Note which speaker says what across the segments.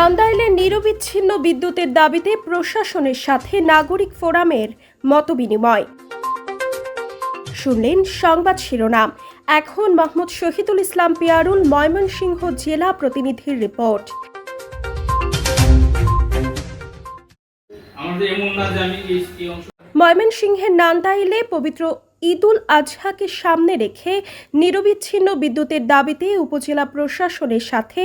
Speaker 1: নান্দাইলে নিরবিচ্ছিন্ন বিদ্যুতের দাবিতে প্রশাসনের সাথে নাগরিক ফোরামের মতবিনিময়। শুনলেন সংবাদ শিরোনাম। এখন মাহমুদ শহীদুল ইসলাম পিয়ারুল ময়মনসিংহ জেলা প্রতিনিধির রিপোর্ট। ময়মনসিংহের নান্দাইলে পবিত্র ঈদুল আজহাকে সামনে রেখে নিরবিচ্ছিন্ন বিদ্যুতের দাবিতে উপজেলা প্রশাসনের সাথে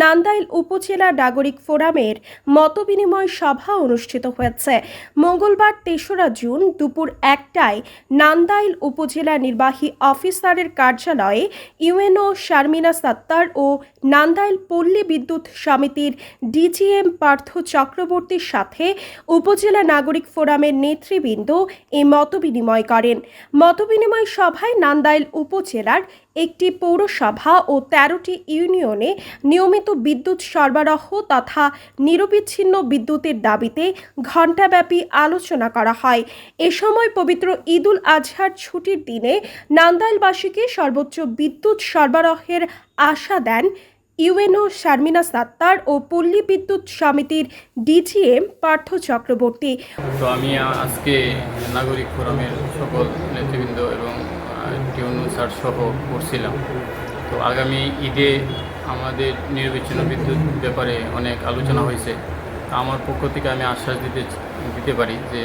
Speaker 1: নান্দাইল উপজেলা নাগরিক ফোরামের মতবিনিময় সভা অনুষ্ঠিত হয়েছে। মঙ্গলবার তেসরা জুন দুপুর একটায় নান্দাইল উপজেলা নির্বাহী অফিসারের কার্যালয়ে ইউএনও শারমিনা সাত্তার ও নান্দাইল পল্লী বিদ্যুৎ সমিতির ডিজিএম পার্থ চক্রবর্তীর সাথে উপজেলা নাগরিক ফোরামের নেতৃবৃন্দ এই মতবিনিময় করেন। মতবিনিময় সভায় নান্দাইল উপজেলার একটি পৌরসভা ও তেরোটি ইউনিয়নে নিয়মিত বিদ্যুৎ সরবরাহ তথা নিরবিচ্ছিন্ন বিদ্যুতের দাবিতে ঘণ্টাব্যাপী আলোচনা করা হয়। এ সময় পবিত্র ঈদুল আজহার ছুটির দিনে নান্দাইলবাসীকে সর্বোচ্চ বিদ্যুৎ সরবরাহের আশা দেন ইউএনও শারমিনা সাত্তার ও পল্লী বিদ্যুৎ সমিতির ডিজিএম পার্থ চক্রবর্তী।
Speaker 2: তো আমি আজকে নাগরিক ফোরামের সকল নেতৃবৃন্দ এবং টিউনু স্যার সহ করছিলাম তো আগামী ঈদে আমাদের নিরবিচ্ছিন্ন বিদ্যুৎ ব্যাপারে অনেক আলোচনা হয়েছে। তা আমার পক্ষ থেকে আমি আশ্বাস দিতে দিতে পারি যে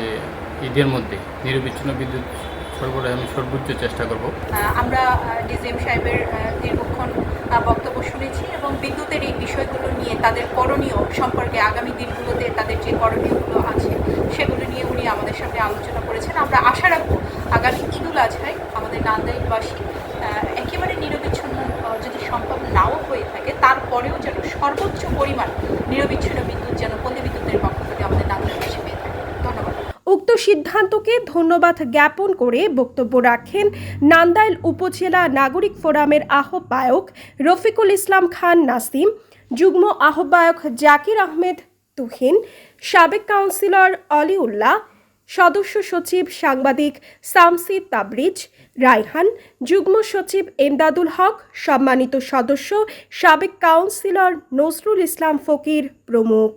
Speaker 2: ঈদের মধ্যে নিরবিচ্ছিন্ন বিদ্যুৎ সরবরাহে আমি সর্বোচ্চ চেষ্টা করব।
Speaker 3: আমরা ডিজিএম সাহেবের দীর্ঘক্ষণ বক্তব্য শুনেছি এবং বিদ্যুতের এই বিষয়গুলো নিয়ে তাদের করণীয় সম্পর্কে আগামী দিনগুলোতে তাদের যে করণীয়গুলো আছে, সেগুলো নিয়ে উনি আমাদের সামনে আলোচনা করেছেন। আমরা আশা রাখব আগামী ঈদুল আজহায় আমাদের নান্দাইলবাসী একেবারে নিরবিচ্ছিন্ন যদি সম্ভব নাও হয়ে থাকে, তারপরেও যেন সর্বোচ্চ পরিমাণ নিরবিচ্ছিন্ন বিদ্যুৎ যেন পল্লী বিদ্যুতের পক্ষ থেকে আমাদের নান্দাইলবাসী পেয়ে থাকে। ধন্যবাদ।
Speaker 1: উক্ত সিদ্ধান্তকে ধন্যবাদ জ্ঞাপন করে বক্তব্য রাখেন নান্দাইল উপজেলা নাগরিক ফোরামের আহ্বায়ক রফিকুল ইসলাম খান নাসিম। যুগ্ম আহ্বায়ক জাকির আহমেদ তুহিন, সাবেক কাউন্সিলর অলিউল্লাহ, সদস্য সচিব সাংবাদিক সামসি তাবরিজ, রায়হান, যুগ্ম সচিব এমদাদুল হক, সম্মানিত সদস্য সাবেক কাউন্সিলর নজরুল ইসলাম ফকির প্রমুখ।